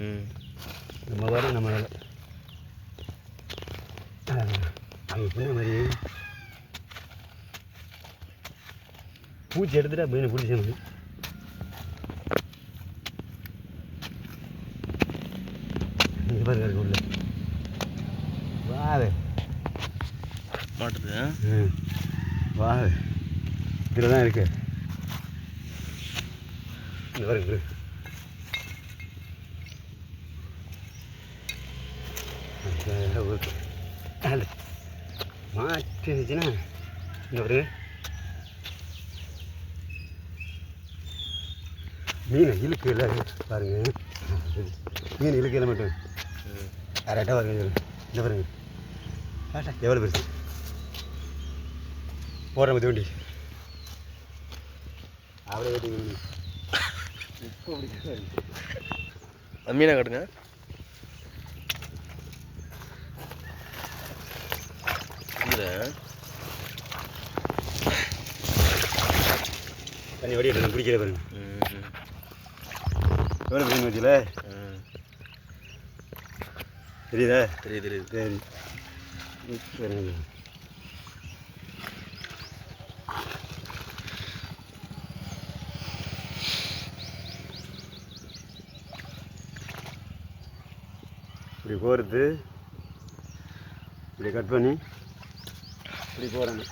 ம் நம்ம வேலை நம்ம வேலை மாதிரி பூச்சி எடுத்துட்டா மீனை பிடிச்சணும் இங்கே பாருங்க இருக்கு உள்ள வாவே. மாட்டுது ம் இதில் தான் இருக்கு. இங்கே பாருங்க இருக்கு. அந்த ஒரு- அல்ல. மாட்டுச்சுன்னா மீன் இழுக்கு இல்லை பாருங்க. மீன் இழுக்கு இல்லை மட்டும். கரெக்டாக பாருங்க இந்த பாருங்க. கரெக்டாக எவ்வளோ பெருசு? போடுற மதி வண்டி. அப்படியே வெட்டி மீன் இப்போ மீனை காட்டுங்க. இந்த தண்ணி வடி எடுத்து பிடிக்கிற பாருங்க. எவ்வளோ மீன் வச்சுல தெரியுதா? தெரியுது தெரியுது. சரி. சரிங்க இப்படி கோர்த்து இப்படி கட் பண்ணி இப்படி போடணும்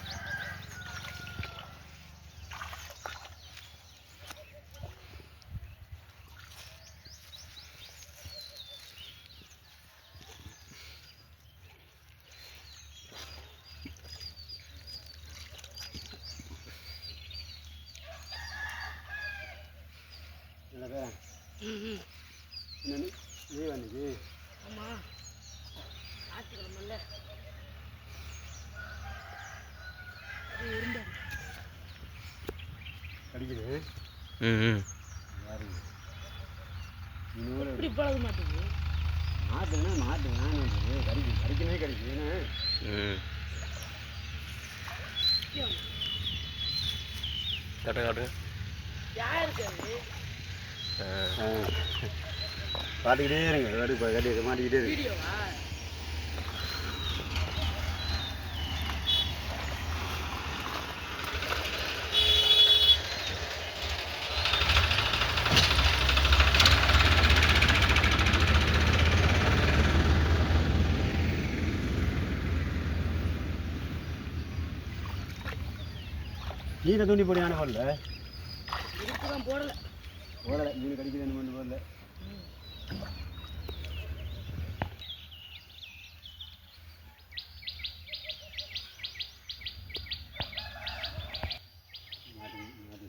என்ன பேரா என்னன்னு லீவ் அன்னைக்கு ஆமாம் ஞாயிற்றுக்கிழமல்ல அது இருந்தா கடிக்குது ம் இப்படி பழக மாட்டேங்குது. மாட்டுனா மாட்டு வேணும் கடிக்கும் கடிக்கவே கடிக்கும் ஏன்னா ம் காட்டுங்க காட்டுங்க யார் இருக்காது ஆ. பாட்டுக்கிட்டே இருங்க. கட்டி மாட்டிக்கிட்டே இருக்கு. மீனை தூண்டி போடியான போடல. போடலை போடலை மீன் கடிக்குதுன்னு கொண்டு போடல மாட்டு மாட்டு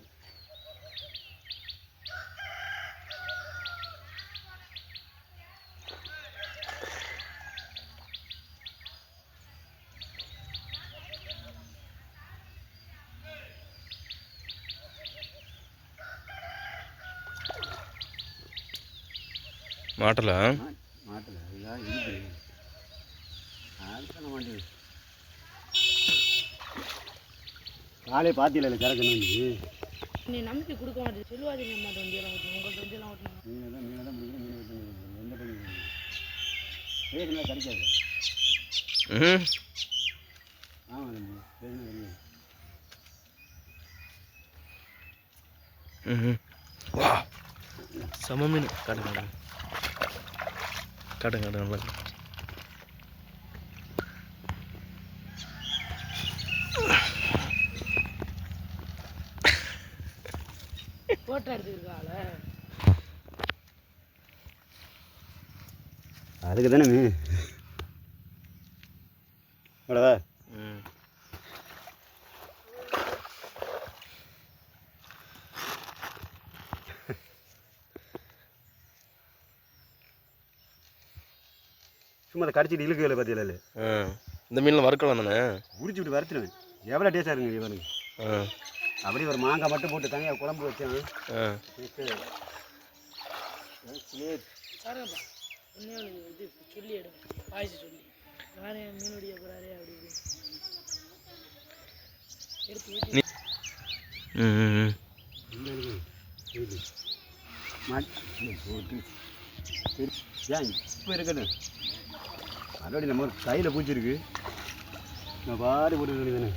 மாட்டல. மாட்டுல காலையே பார்த்தீங்களா சரக்குன்னு நீ நம்பிக்கை கொடுக்க மாட்டேது செல்வாதிங்க மாட்டேன் வண்டியெல்லாம் ஓட்டணும் உங்கள்கிட்ட வண்டியெல்லாம் ஓட்டணும் மீனை தான் மீனை தான் பிடிக்கணும் மீனை வெட்டணும் எந்த பையன் பேசுனா கிடைக்காது ம். ஆமாம் நம்ம கிடைக்காது ம் வா. செம மீன் காட்டுங்க காட்டுங்க காட்டுங்க நல்லா ஃபோட்டோ எடுத்துருக்காள அதுக்கு தானே மீன் அவ்வளோவா ம் சும்மா அதை கடிச்சிட்டு இழுக்கல பார்த்தீங்களா ஆ. இந்த மீனில் வறுக்கலாம் தானே? உரிச்சு விட்டு வறுத்துருவேன். எவ்வளோ டேஸ்ட்டாக இருக்குங்க ஆ. அப்படியே ஒரு மாங்காய் மட்டும் போட்டு தனியாக குழம்பு வச்சேன். சொல்லி சொல்லி. நானே போகிறாரே அப்படி. எடுத்து ம் ஏன் இப்போ இருக்கட்டும். மறுபடியும் நம்ம கையில் பூச்சி இருக்கு நான் பாடி போட்டு வேண்டியதானே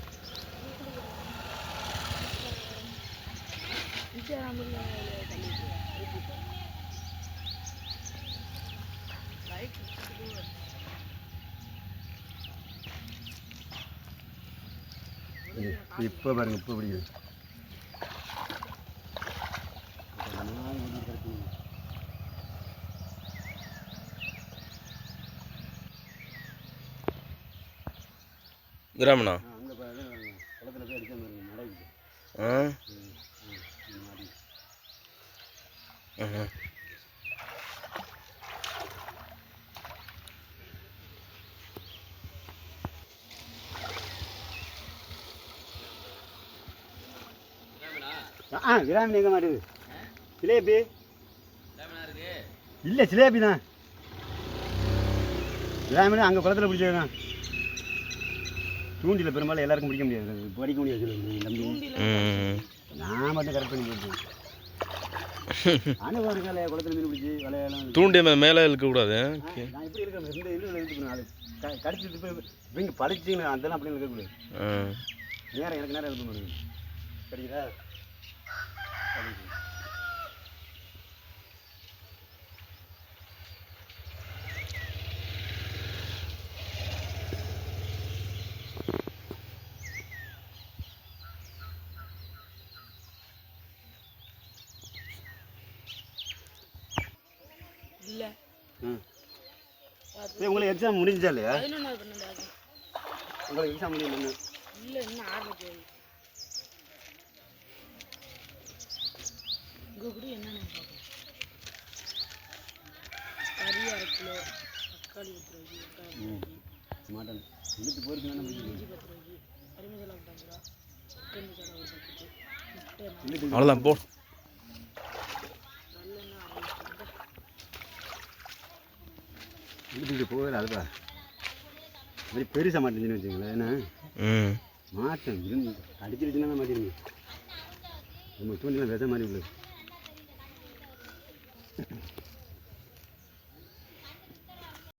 இப்போ பாருங்க இப்போ பிடிக்குது. கிராமண்ணா ஆ. ஆ? கிராமி எங்கே மாட்டுது? ஜிலேபி இல்லை ஜிலேபி தான் கிராமினா அங்கே குளத்தில் பிடிச்சது தான். தூண்டில் பெரும்பாலும் எல்லாருக்கும் பிடிக்க முடியாது. படிக்க முடியாது தம்பி நான் மட்டும் கரெக்ட் பண்ணி போட்டேன் அனுபவம் இருக்கால குளத்தில் மீன் பிடிச்சி விளையாடலாம் தூண்டி மே- மேலே இழுக்கக்கூடாது ஓகே நான் எப்படி இருக்கேன். இந்த இதில் இருக்கு அது க- கடிச்சிட்டு போய் இவங்க படிச்சிங்கன்னா அதெல்லாம் அப்படி இருக்கக்கூடாது நேரம் எனக்கு நேரம் எழுத முடியும் சரி உங்களுக்கு எக்ஸாம் முடிஞ்சா இல்லையா? உங்களுக்கு எக்ஸாம் முடியல இல்லை இன்னும் ஆரம்பிச்சது இங்கே கூட என்னென்ன கறி அரை கிலோ தக்காளி பத்து ரூபாய்க்கு மாட்டேன். என்ன முடியும் இஞ்சி பத்து ரூபாய்க்கு கறி மசாலா ரூபா சிக்கன் மசாலா ஒரு அவ்வளோதான் போ. இழுத்துட்டு போகல அதுப்பா மாதிரி பெருசாக மாட்டேங்குன்னு வச்சுங்களேன் ஏன்னா மாட்டேன். இருந்து அடிச்சிருச்சுன்னா மாட்டிருங்க நம்ம தூண்டிலாம் வித மாதிரி உள்ளது.